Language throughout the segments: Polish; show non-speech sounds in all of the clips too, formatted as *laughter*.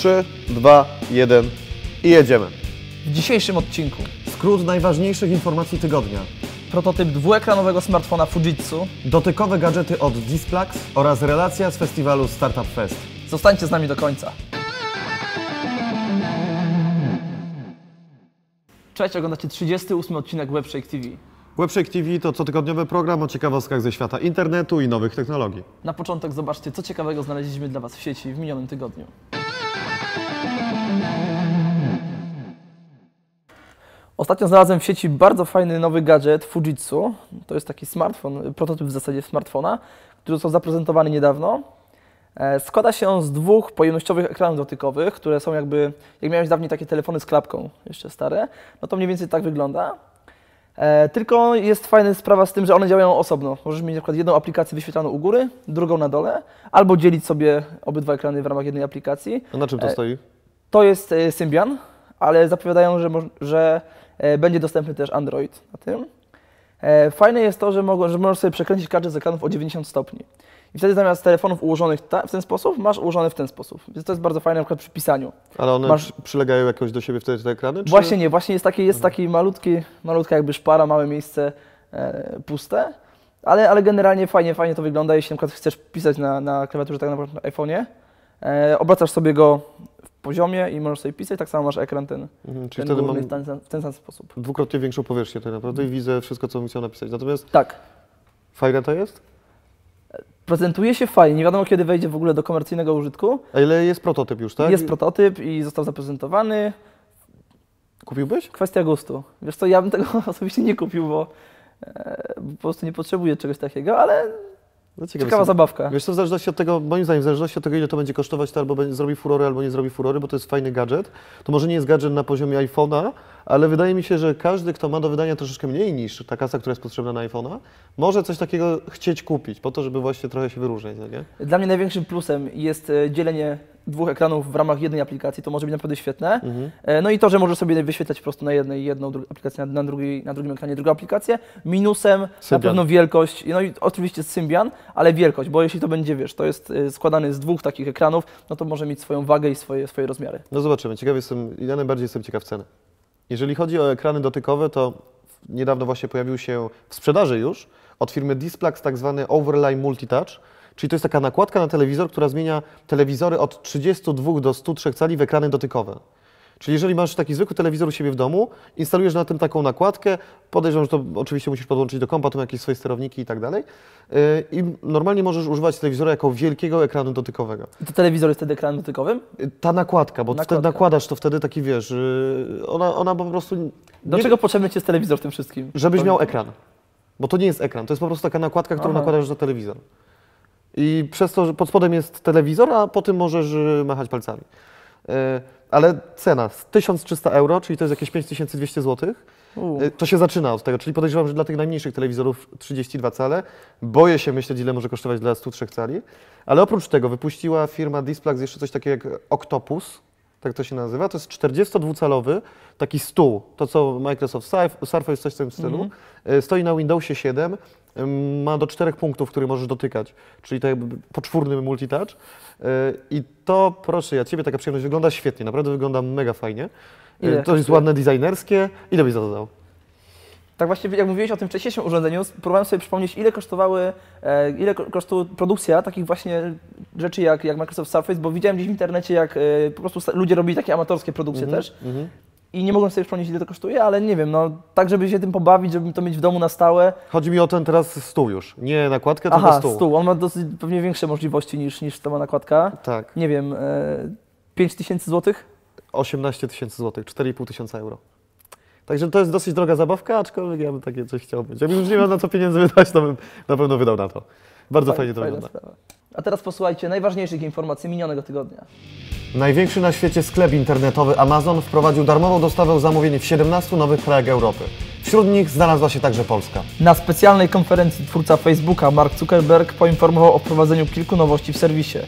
3, 2, 1 i jedziemy. W dzisiejszym odcinku Skrót najważniejszych informacji tygodnia. prototyp dwuekranowego smartfona Fujitsu. Dotykowe gadżety od Displax oraz relacja z festiwalu Startup Fest. Zostańcie z nami do końca. Cześć, oglądacie 38 odcinek Webshake TV. Webshake TV to cotygodniowy program o ciekawostkach ze świata internetu i nowych technologii. Na początek zobaczcie, co ciekawego znaleźliśmy dla Was w sieci w minionym tygodniu. Ostatnio znalazłem w sieci bardzo fajny nowy gadżet Fujitsu. To jest taki smartfon, prototyp w zasadzie smartfona, który został zaprezentowany niedawno. E, Składa się on z dwóch pojemnościowych ekranów dotykowych, które są jakby, jak miałeś dawniej takie telefony z klapką, jeszcze stare, no to mniej więcej tak wygląda. E, tylko jest fajna sprawa z tym, że one działają osobno. Możesz mieć na przykład jedną aplikację wyświetlaną u góry, drugą na dole, albo dzielić sobie obydwa ekrany w ramach jednej aplikacji. A na czym to E, stoi? To jest Symbian, ale zapowiadają, że, że będzie dostępny też Android na tym. E, Fajne jest to, że, mogą, że możesz sobie przekręcić każdy z ekranów o 90 stopni. I wtedy zamiast telefonów ułożonych ta, w ten sposób, masz ułożone w ten sposób. Więc to jest bardzo fajne na przykład przy pisaniu. Ale one masz- przy- przylegają jakoś do siebie wtedy te ekrany? Czy... Właśnie nie, właśnie jest taki, jest taki malutki, malutka jakby szpara, małe miejsce e, puste, ale, ale generalnie fajnie, fajnie to wygląda, jeśli na przykład chcesz pisać na, na klawiaturze tak naprawdę na iPhone'ie, e, obracasz sobie go poziomie i możesz sobie pisać, tak samo masz ekran ten, Mhm, czyli ten wtedy mam w ten, sam- w ten sam sposób. dwukrotnie większą powierzchnię tak naprawdę i widzę wszystko, co bym chciał napisać. Natomiast Tak, fajne to jest? prezentuje się fajnie, nie wiadomo kiedy wejdzie w ogóle do komercyjnego użytku. A ile jest prototyp już, tak? Jest prototyp i został zaprezentowany. Kupiłbyś? Kwestia gustu. Wiesz co, ja bym tego *laughs* osobiście nie kupił, bo, e, bo po prostu nie potrzebuję czegoś takiego, ale No, ciekawe ciekawa zabawka. Wiesz co, w zależności od tego, moim zdaniem, w zależności od tego, ile to będzie kosztować, to albo będzie, zrobi furory, albo nie zrobi furory, bo to jest fajny gadżet. To może nie jest gadżet na poziomie iPhone'a, ale wydaje mi się, że każdy, kto ma do wydania troszeczkę mniej niż ta kasa, która jest potrzebna na iPhone'a, może coś takiego chcieć kupić, po to, żeby właśnie trochę się wyróżniać, no nie? Dla mnie największym plusem jest e, dzielenie dwóch ekranów w ramach jednej aplikacji, to może być naprawdę świetne. Mhm. E, No i to, że możesz sobie wyświetlać po prostu na jednej jedną aplikację, na, na, drugiej, na drugim ekranie drugą aplikację. Minusem na Symbian. pewno wielkość, no i oczywiście Symbian, ale wielkość, bo jeśli to będzie, wiesz, to jest e, składany z dwóch takich ekranów, no to może mieć swoją wagę i swoje, swoje rozmiary. No zobaczymy. Ciekawy jestem, ja najbardziej jestem ciekaw ceny. Jeżeli chodzi o ekrany dotykowe, to niedawno właśnie pojawił się w sprzedaży już od firmy Displax tak zwany Overlay Multitouch, czyli to jest taka nakładka na telewizor, która zmienia telewizory od 32 do 103 cali w ekrany dotykowe. Czyli jeżeli masz taki zwykły telewizor u siebie w domu, instalujesz na tym taką nakładkę, podejrzewam, że to oczywiście musisz podłączyć do kompa, tu jakieś swoje sterowniki i tak dalej. Yy, I normalnie możesz używać telewizora jako wielkiego ekranu dotykowego. I to telewizor jest wtedy ekranem dotykowym? Ta nakładka, bo Nakładka. wtedy nakładasz to wtedy taki, wiesz, yy, ona, ona po prostu... Do nie- czego potrzebny Ci jest telewizor w tym wszystkim? Żebyś miał ekran. Bo to nie jest ekran, to jest po prostu taka nakładka, którą Aha. nakładasz na telewizor. I przez to, że pod spodem jest telewizor, a po tym możesz yy, machać palcami. Yy, ale cena 1300 euro, czyli to jest jakieś 5200 zł. U. Yy, To się zaczyna od tego, czyli podejrzewam, że dla tych najmniejszych telewizorów 32 cale. Boję się myśleć, ile może kosztować dla 103 cali. Ale oprócz tego wypuściła firma Displax jeszcze coś takiego jak Octopus, tak to się nazywa. To jest 42-calowy taki stół, to co Microsoft Surf- Surface, coś w tym stylu. Mhm. Stoi na Windowsie 7, ym, ma do czterech punktów, które możesz dotykać, czyli tak jakby poczwórny multitouch. E, I to, proszę ja Ciebie, taka przyjemność, wygląda świetnie, naprawdę wygląda mega fajnie. E, Ile To jest ładne, designerskie. Ile byś za to dał? Tak właśnie, jak mówiłeś o tym wcześniejszym urządzeniu, próbowałem sobie przypomnieć, ile kosztowały, e, ile ko- kosztuje produkcja takich właśnie rzeczy jak, jak Microsoft Surface, bo widziałem gdzieś w internecie, jak po prostu ludzie robili takie amatorskie produkcje Mhm, też mhm. I nie mogłem sobie przypomnieć, ile to kosztuje, ale nie wiem, no tak, żeby się tym pobawić, żeby to mieć w domu na stałe. Chodzi mi o ten teraz stół już, nie nakładkę, tylko Aha, stół. stół. On ma dosyć pewnie większe możliwości niż, niż sama nakładka. Tak, Nie wiem, e, 5 tysięcy złotych? 18 tysięcy złotych, 4,5 tysiąca euro. Także to jest dosyć droga zabawka, aczkolwiek ja bym takie coś chciał mieć. Jakbym już nie miał na co pieniędzy wydać, to bym na pewno wydał na to. Bardzo fajnie to Fajna wygląda. sprawa. A teraz posłuchajcie najważniejszych informacji minionego tygodnia. Największy na świecie sklep internetowy Amazon wprowadził darmową dostawę zamówień w 17 nowych krajach Europy. Wśród nich znalazła się także Polska. Na specjalnej konferencji twórca Facebooka Mark Zuckerberg poinformował o wprowadzeniu kilku nowości w serwisie.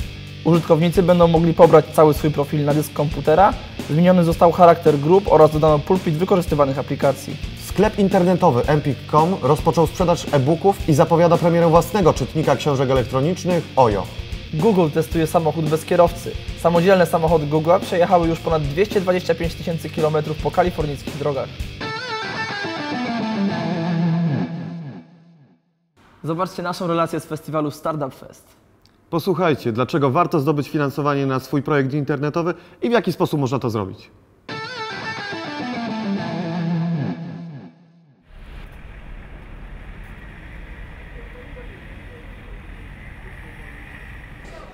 Użytkownicy będą mogli pobrać cały swój profil na dysk komputera, zmieniony został charakter grup oraz dodano pulpit wykorzystywanych aplikacji. Sklep internetowy empik.com rozpoczął sprzedaż e-booków i zapowiada premierę własnego czytnika książek elektronicznych OJO. Google testuje samochód bez kierowcy. Samodzielne samochody Google'a przejechały już ponad 225 tysięcy kilometrów po kalifornijskich drogach. Zobaczcie naszą relację z festiwalu Startup Fest. Posłuchajcie, dlaczego warto zdobyć finansowanie na swój projekt internetowy i w jaki sposób można to zrobić.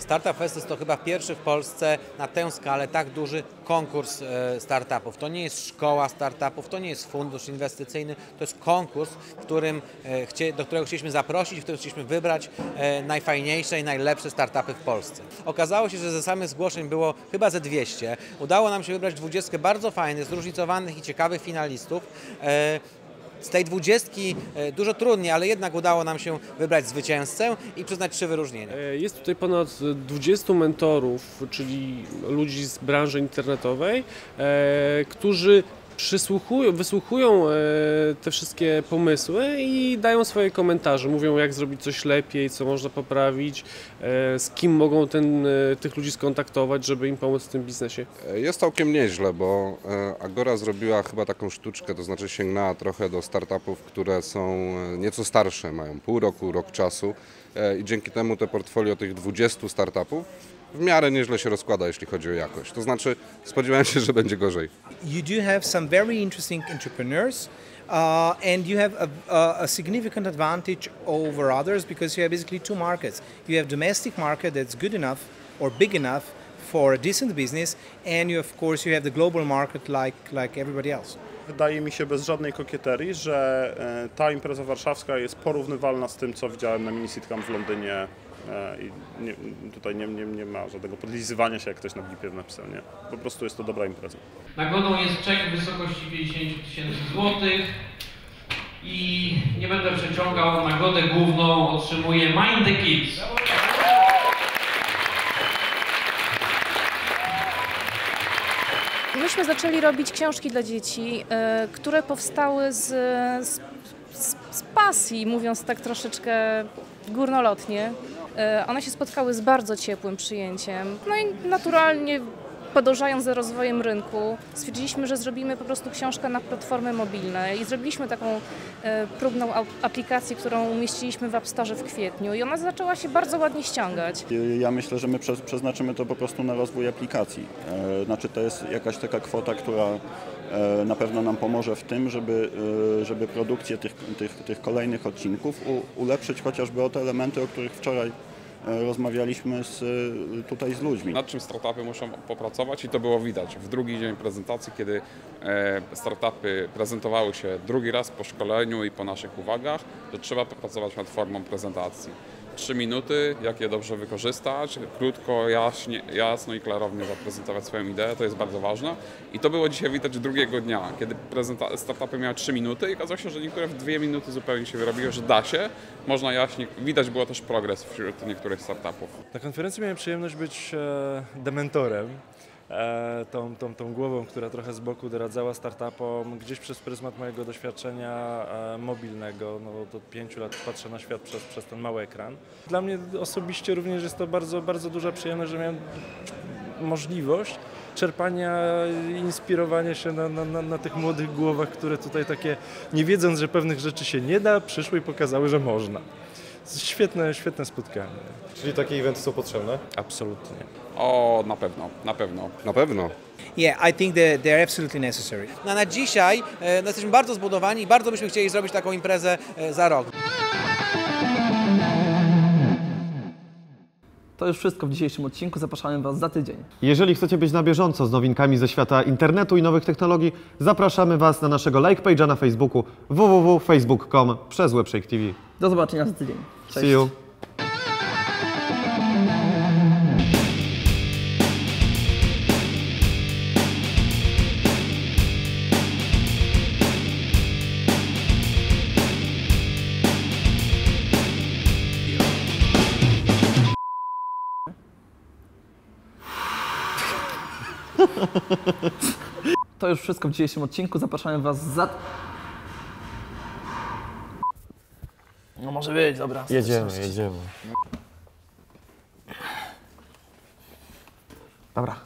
Startup Fest to chyba pierwszy w Polsce na tę skalę tak duży konkurs e, startupów. To nie jest szkoła startupów, to nie jest fundusz inwestycyjny, to jest konkurs, w którym, e, do którego chcieliśmy zaprosić, w którym chcieliśmy wybrać e, najfajniejsze i najlepsze startupy w Polsce. Okazało się, że ze samych zgłoszeń było chyba ze 200. Udało nam się wybrać 20 bardzo fajnych, zróżnicowanych i ciekawych finalistów. Z tej dwudziestki e, dużo trudniej, ale jednak udało nam się wybrać zwycięzcę i przyznać trzy wyróżnienia. E, Jest tutaj ponad 20 mentorów, czyli ludzi z branży internetowej, e, którzy przysłuchują, wysłuchują e, te wszystkie pomysły i dają swoje komentarze. Mówią, jak zrobić coś lepiej, co można poprawić, e, z kim mogą ten, e, tych ludzi skontaktować, żeby im pomóc w tym biznesie. Jest całkiem nieźle, bo Agora zrobiła chyba taką sztuczkę, to znaczy sięgnęła trochę do startupów, które są nieco starsze, mają pół roku, rok czasu i dzięki temu te portfolio tych 20 startupów w miarę nieźle się rozkłada, jeśli chodzi o jakość. To znaczy spodziewałem się, że będzie gorzej. you do have some very interesting entrepreneurs uh, and you have a, a, a significant advantage over others because you have basically two markets you have domestic market that's good enough or big enough for a decent business and you of course you have the global market like like everybody else Wydaje mi się bez żadnej kokieterii, że e, ta impreza warszawska jest porównywalna z tym, co widziałem na Mini w Londynie i nie, tutaj nie, nie, nie ma żadnego podlizywania się, jak ktoś na Blipie napisał, nie. Po prostu jest to dobra impreza. Nagrodą jest czek w wysokości 50 tysięcy złotych i nie będę przeciągał, nagrodę główną otrzymuje Mind the Kids. Myśmy zaczęli robić książki dla dzieci, e, które powstały z, z, z, z pasji, mówiąc tak troszeczkę górnolotnie. E, One się spotkały z bardzo ciepłym przyjęciem. No i naturalnie podążając za rozwojem rynku, stwierdziliśmy, że zrobimy po prostu książkę na platformy mobilne i zrobiliśmy taką e, próbną aplikację, którą umieściliśmy w App Store w kwietniu i ona zaczęła się bardzo ładnie ściągać. Ja myślę, że my prze- przeznaczymy to po prostu na rozwój aplikacji. E, Znaczy to jest jakaś taka kwota, która e, na pewno nam pomoże w tym, żeby, e, żeby produkcję tych, tych, tych kolejnych odcinków u, ulepszyć chociażby o te elementy, o których wczoraj rozmawialiśmy z, e, tutaj z ludźmi. nad czym startupy muszą popracować i to było widać. W drugi dzień prezentacji, kiedy e, startupy prezentowały się drugi raz po szkoleniu i po naszych uwagach, że trzeba popracować nad formą prezentacji. Trzy minuty, jak je dobrze wykorzystać, krótko, jaśnie, jasno i klarownie zaprezentować swoją ideę, to jest bardzo ważne. I to było dzisiaj widać drugiego dnia, kiedy startupy miały trzy minuty i okazało się, że niektóre w dwie minuty zupełnie się wyrobiły, że da się, można jaśnie, widać było też progres wśród niektórych startupów. Na konferencji miałem przyjemność być e, dementorem, e, tą, tą, tą głową, która trochę z boku doradzała startupom, gdzieś przez pryzmat mojego doświadczenia e, mobilnego, no bo od pięciu lat patrzę na świat przez, przez ten mały ekran. Dla mnie osobiście również jest to bardzo, bardzo duża przyjemność, że miałem możliwość czerpania i inspirowania się na, na, na, na tych młodych głowach, które tutaj takie, nie wiedząc, że pewnych rzeczy się nie da, przyszły i pokazały, że można. Świetne, świetne spotkanie. Czyli takie eventy są potrzebne? Absolutnie. O, na pewno, na pewno. Na pewno. yeah i think that they're absolutely necessary No, na dzisiaj e, no, jesteśmy bardzo zbudowani i bardzo byśmy chcieli zrobić taką imprezę e, za rok. To już wszystko w dzisiejszym odcinku. Zapraszamy Was za tydzień. Jeżeli chcecie być na bieżąco z nowinkami ze świata internetu i nowych technologii, zapraszamy Was na naszego like page'a na Facebooku www.facebook.com przez Webshake TV. Do zobaczenia za tydzień. Cześć. See you! To już wszystko w dzisiejszym odcinku. zapraszam Was za... No może być, dobra. Jedziemy, jedziemy. Dobra.